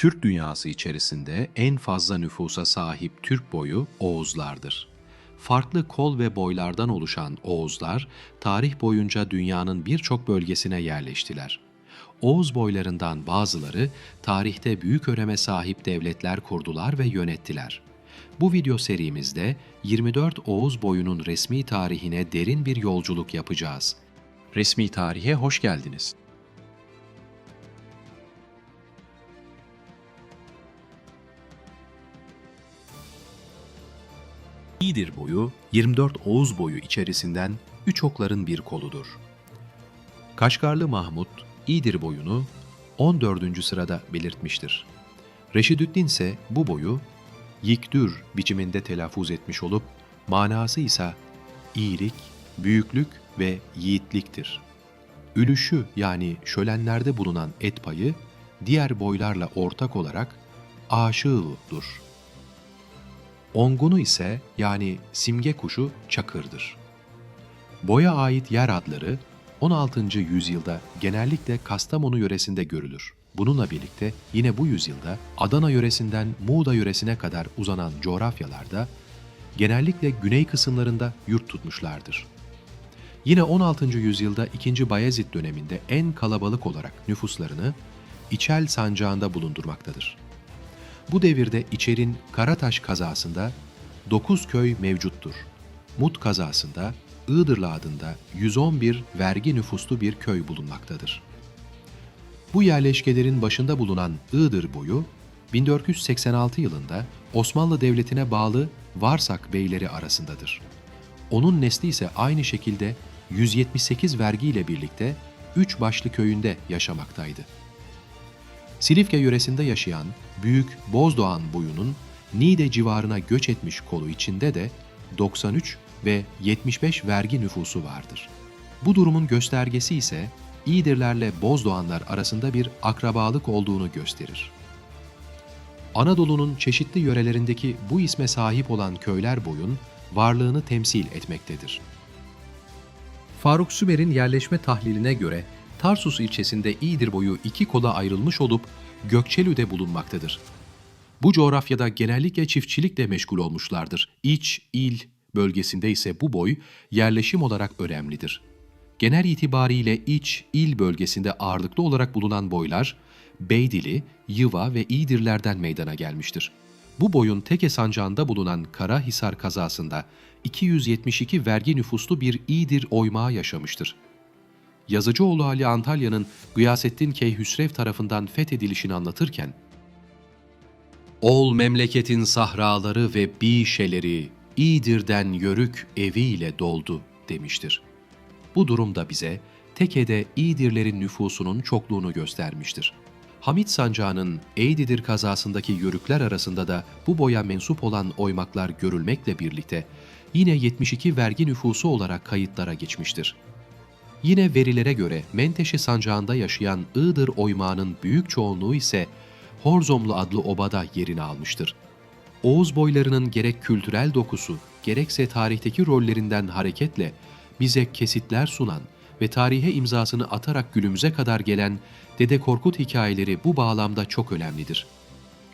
Türk dünyası içerisinde en fazla nüfusa sahip Türk boyu Oğuzlardır. Farklı kol ve boylardan oluşan Oğuzlar, tarih boyunca dünyanın birçok bölgesine yerleştiler. Oğuz boylarından bazıları tarihte büyük öneme sahip devletler kurdular ve yönettiler. Bu video serimizde 24 Oğuz boyunun resmi tarihine derin bir yolculuk yapacağız. Resmi tarihe hoş geldiniz. İğdir boyu 24 Oğuz boyu içerisinden üç okların bir koludur. Kaşgarlı Mahmut İğdir boyunu 14. sırada belirtmiştir. Reşidüddin ise bu boyu yikdür biçiminde telaffuz etmiş olup manası ise iyilik, büyüklük ve yiğitliktir. Ülüşü yani şölenlerde bulunan et payı diğer boylarla ortak olarak aşığıdır. Ongunu ise yani simge kuşu çakırdır. Boya ait yer adları 16. yüzyılda genellikle Kastamonu yöresinde görülür. Bununla birlikte yine bu yüzyılda Adana yöresinden Muğda yöresine kadar uzanan coğrafyalarda genellikle güney kısımlarında yurt tutmuşlardır. Yine 16. yüzyılda 2. Bayezid döneminde en kalabalık olarak nüfuslarını İçel sancağında bulundurmaktadır. Bu devirde İçer'in Karataş kazasında 9 köy mevcuttur. Mut kazasında Iğdırlı adında 111 vergi nüfuslu bir köy bulunmaktadır. Bu yerleşkelerin başında bulunan Iğdır boyu 1486 yılında Osmanlı Devleti'ne bağlı Varsak beyleri arasındadır. Onun nesli ise aynı şekilde 178 vergi ile birlikte üç başlı köyünde yaşamaktaydı. Silifke yöresinde yaşayan Büyük Bozdoğan boyunun Niğde civarına göç etmiş kolu içinde de 93 ve 75 vergi nüfusu vardır. Bu durumun göstergesi ise İğdirlerle Bozdoğanlar arasında bir akrabalık olduğunu gösterir. Anadolu'nun çeşitli yörelerindeki bu isme sahip olan köyler boyun varlığını temsil etmektedir. Faruk Sümer'in yerleşme tahliline göre Tarsus ilçesinde İğdir boyu iki kola ayrılmış olup Gökçelü'de bulunmaktadır. Bu coğrafyada genellikle çiftçilikle meşgul olmuşlardır. İç, il bölgesinde ise bu boy yerleşim olarak önemlidir. Genel itibariyle iç, il bölgesinde ağırlıklı olarak bulunan boylar, Beydili, Yıva ve İğdirlerden meydana gelmiştir. Bu boyun Teke sancağında bulunan Karahisar kazasında 272 vergi nüfuslu bir İğdir oymağı yaşamıştır. Yazıcıoğlu Ali Antalya'nın Gıyasettin Keyhüsrev tarafından fethedilişini anlatırken, Ol memleketin sahraları ve bişeleri, İğdir'den yörük eviyle doldu demiştir. Bu durum da bize Teke'de İğdirlerin nüfusunun çokluğunu göstermiştir. Hamit Sancağı'nın Eydidir kazasındaki yörükler arasında da bu boya mensup olan oymaklar görülmekle birlikte yine 72 vergi nüfusu olarak kayıtlara geçmiştir. Yine verilere göre Menteşe sancağında yaşayan Iğdır oymağının büyük çoğunluğu ise Horzomlu adlı obada yerini almıştır. Oğuz boylarının gerek kültürel dokusu, gerekse tarihteki rollerinden hareketle bize kesitler sunan ve tarihe imzasını atarak günümüze kadar gelen Dede Korkut hikayeleri bu bağlamda çok önemlidir.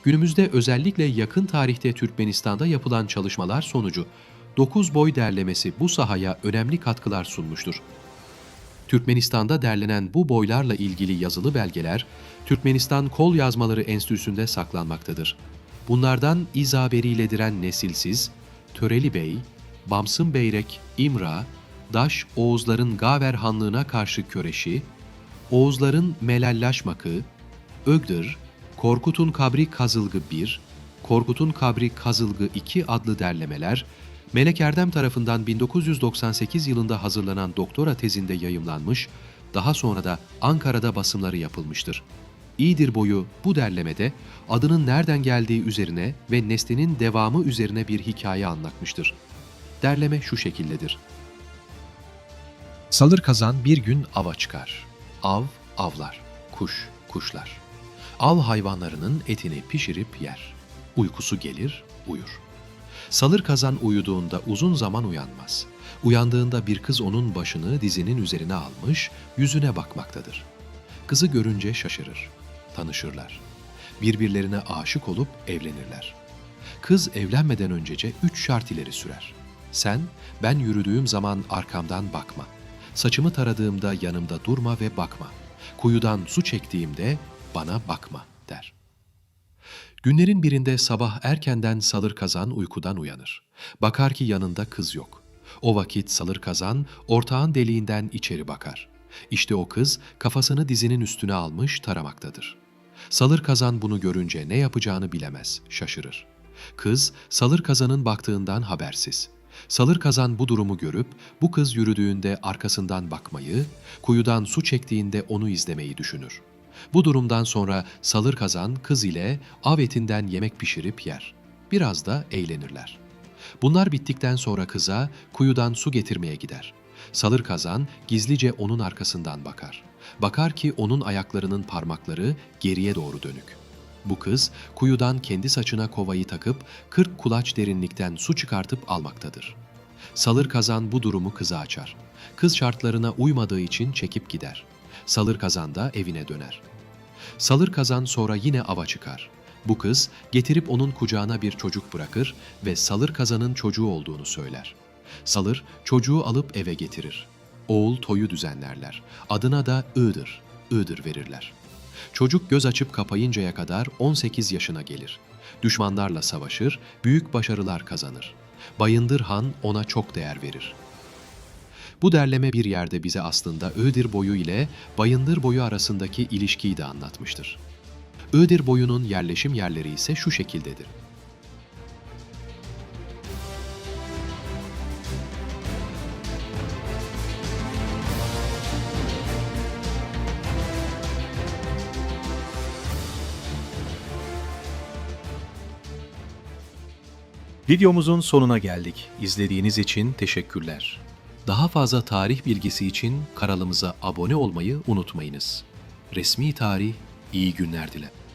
Günümüzde özellikle yakın tarihte Türkmenistan'da yapılan çalışmalar sonucu 9 boy derlemesi bu sahaya önemli katkılar sunmuştur. Türkmenistan'da derlenen bu boylarla ilgili yazılı belgeler, Türkmenistan Kol Yazmaları Enstitüsü'nde saklanmaktadır. Bunlardan İzaberi Diren Nesilsiz, Töreli Bey, Bamsın Beyrek, İmra, Daş Oğuzların Gaver Hanlığı'na karşı köreşi, Oğuzların Melallaşmakı, Ögdır, Korkut'un Kabri Kazılgı 1, Korkut'un Kabri Kazılgı 2 adlı derlemeler, Melek Erdem tarafından 1998 yılında hazırlanan doktora tezinde yayımlanmış, daha sonra da Ankara'da basımları yapılmıştır. İyidir boyu bu derlemede adının nereden geldiği üzerine ve nesnenin devamı üzerine bir hikaye anlatmıştır. Derleme şu şekildedir. Salır kazan bir gün ava çıkar. Av, avlar. Kuş, kuşlar. Av hayvanlarının etini pişirip yer. Uykusu gelir, uyur. Salır kazan uyuduğunda uzun zaman uyanmaz. Uyandığında bir kız onun başını dizinin üzerine almış, yüzüne bakmaktadır. Kızı görünce şaşırır. Tanışırlar. birbirlerine aşık olup evlenirler. Kız evlenmeden öncece üç şart ileri sürer. Sen, ben yürüdüğüm zaman arkamdan bakma. Saçımı taradığımda yanımda durma ve bakma. Kuyudan su çektiğimde bana bakma der. Günlerin birinde sabah erkenden salır kazan uykudan uyanır. Bakar ki yanında kız yok. O vakit salır kazan ortağın deliğinden içeri bakar. İşte o kız kafasını dizinin üstüne almış taramaktadır. Salır kazan bunu görünce ne yapacağını bilemez, şaşırır. Kız salır kazanın baktığından habersiz. Salır kazan bu durumu görüp bu kız yürüdüğünde arkasından bakmayı, kuyudan su çektiğinde onu izlemeyi düşünür. Bu durumdan sonra salır kazan kız ile av etinden yemek pişirip yer. Biraz da eğlenirler. Bunlar bittikten sonra kıza kuyudan su getirmeye gider. Salır kazan gizlice onun arkasından bakar. Bakar ki onun ayaklarının parmakları geriye doğru dönük. Bu kız kuyudan kendi saçına kovayı takıp 40 kulaç derinlikten su çıkartıp almaktadır. Salır kazan bu durumu kıza açar. Kız şartlarına uymadığı için çekip gider. Salır kazan da evine döner. Salır kazan sonra yine ava çıkar. Bu kız getirip onun kucağına bir çocuk bırakır ve salır kazanın çocuğu olduğunu söyler. Salır çocuğu alıp eve getirir. Oğul toyu düzenlerler. Adına da Iğdır, Iğdır verirler. Çocuk göz açıp kapayıncaya kadar 18 yaşına gelir. Düşmanlarla savaşır, büyük başarılar kazanır. Bayındır Han ona çok değer verir. Bu derleme bir yerde bize aslında Iğdır boyu ile Bayındır boyu arasındaki ilişkiyi de anlatmıştır. Iğdır boyunun yerleşim yerleri ise şu şekildedir. Videomuzun sonuna geldik. İzlediğiniz için teşekkürler. Daha fazla tarih bilgisi için kanalımıza abone olmayı unutmayınız. Resmi tarih iyi günler dilerim.